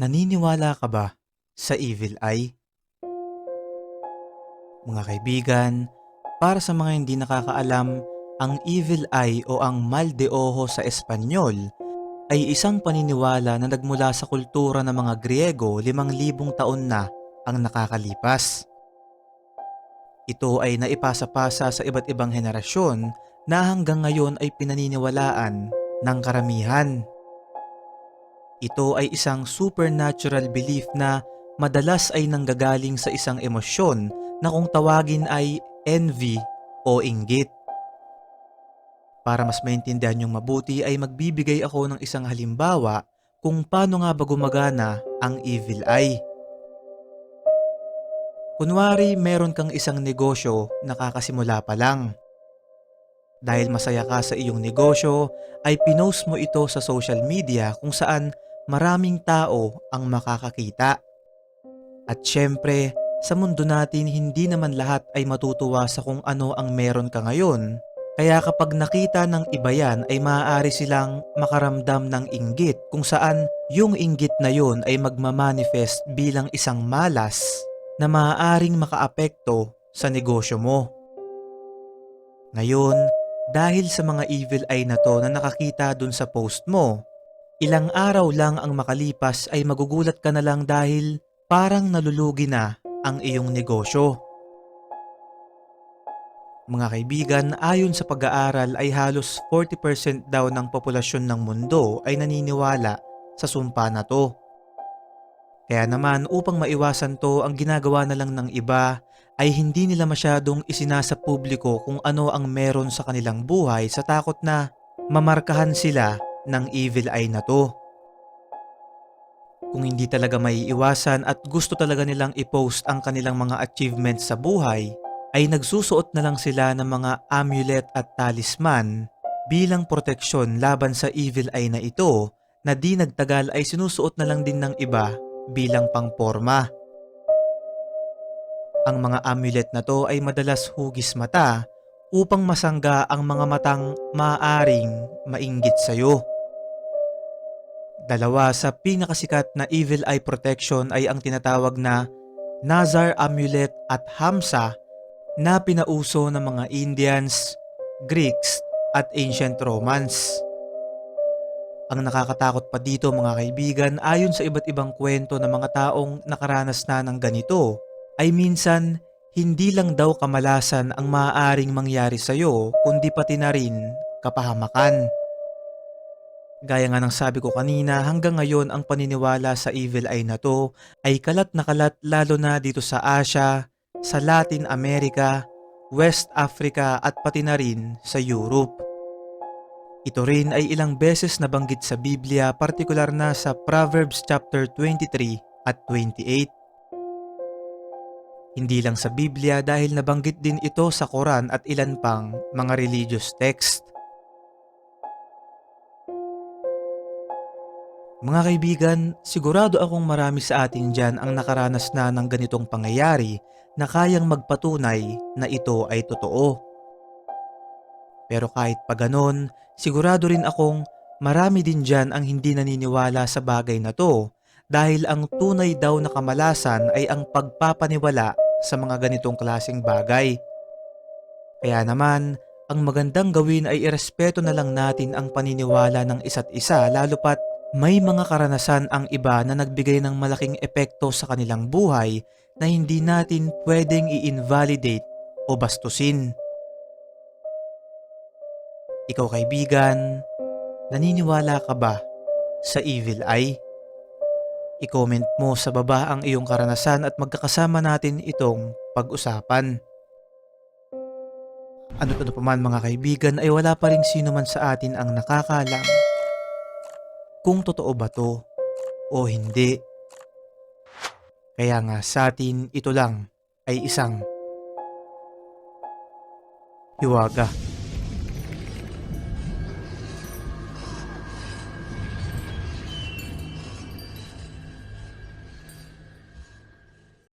Naniniwala ka ba sa evil eye? Mga kaibigan, para sa mga hindi nakakaalam, ang evil eye o ang mal de ojo sa Espanyol ay isang paniniwala na nagmula sa kultura ng mga Griego limang libong taon na ang nakakalipas. Ito ay naipasa-pasa sa iba't ibang henerasyon na hanggang ngayon ay pinaniniwalaan ng karamihan. Ito ay isang supernatural belief na madalas ay nanggagaling sa isang emosyon na kung tawagin ay envy o inggit. Para mas maintindihan niyong mabuti ay magbibigay ako ng isang halimbawa kung paano nga ba gumagana ang evil eye. Kunwari meron kang isang negosyo na kakasimula pa lang. Dahil masaya ka sa iyong negosyo, ay pinost mo ito sa social media kung saan maraming tao ang makakakita. At syempre, sa mundo natin hindi naman lahat ay matutuwa sa kung ano ang meron ka ngayon. Kaya kapag nakita ng iba yan ay maaari silang makaramdam ng inggit kung saan yung inggit na yon ay magmamanifest bilang isang malas na maaaring makaapekto sa negosyo mo. Ngayon, dahil sa mga evil eye na to na nakakita dun sa post mo, ilang araw lang ang makalipas ay magugulat ka na lang dahil parang nalulugi na ang iyong negosyo. Mga kaibigan, ayon sa pag-aaral ay halos 40% daw ng populasyon ng mundo ay naniniwala sa sumpa na to. Kaya naman upang maiwasan to, ang ginagawa na lang ng iba ay hindi nila masyadong isinasa publiko kung ano ang meron sa kanilang buhay sa takot na mamarkahan sila ng evil eye na to. Kung hindi talaga may iwasan at gusto talaga nilang i-post ang kanilang mga achievements sa buhay, ay nagsusuot na lang sila ng mga amulet at talisman bilang proteksyon laban sa evil eye na ito na di nagtagal ay sinusuot na lang din ng iba bilang pangporma. Ang mga amulet na to ay madalas hugis mata upang masangga ang mga matang maaring mainggit sa'yo. Dalawa sa pinakasikat na evil eye protection ay ang tinatawag na Nazar Amulet at Hamsa na pinauso ng mga Indians, Greeks at Ancient Romans. Ang nakakatakot pa dito mga kaibigan ayon sa iba't ibang kwento ng mga taong nakaranas na ng ganito ay minsan hindi lang daw kamalasan ang maaaring mangyari sa iyo kundi pati na rin kapahamakan. Gaya nga ng sabi ko kanina, hanggang ngayon ang paniniwala sa evil eye na to ay kalat na kalat lalo na dito sa Asia, sa Latin America, West Africa at pati na rin sa Europe. Ito rin ay ilang beses nabanggit sa Biblia, partikular na sa Proverbs chapter 23 at 28. Hindi lang sa Biblia dahil nabanggit din ito sa Quran at ilan pang mga religious text. Mga kaibigan, sigurado akong marami sa atin dyan ang nakaranas na ng ganitong pangyayari na kayang magpatunay na ito ay totoo. Pero kahit pa ganon, sigurado rin akong marami din dyan ang hindi naniniwala sa bagay na to dahil ang tunay daw na kamalasan ay ang pagpapaniwala sa mga ganitong klasing bagay. Kaya naman, ang magandang gawin ay irespeto na lang natin ang paniniwala ng isa't isa lalo pat may mga karanasan ang iba na nagbigay ng malaking epekto sa kanilang buhay na hindi natin pwedeng i-invalidate o bastusin. Ikaw kaibigan, naniniwala ka ba sa evil eye? I-comment mo sa baba ang iyong karanasan at magkakasama natin itong pag-usapan. Ano pa pa man mga kaibigan ay wala pa rin sino man sa atin ang nakakalam kung totoo ba to o hindi. Kaya nga sa atin ito lang ay isang hiwaga.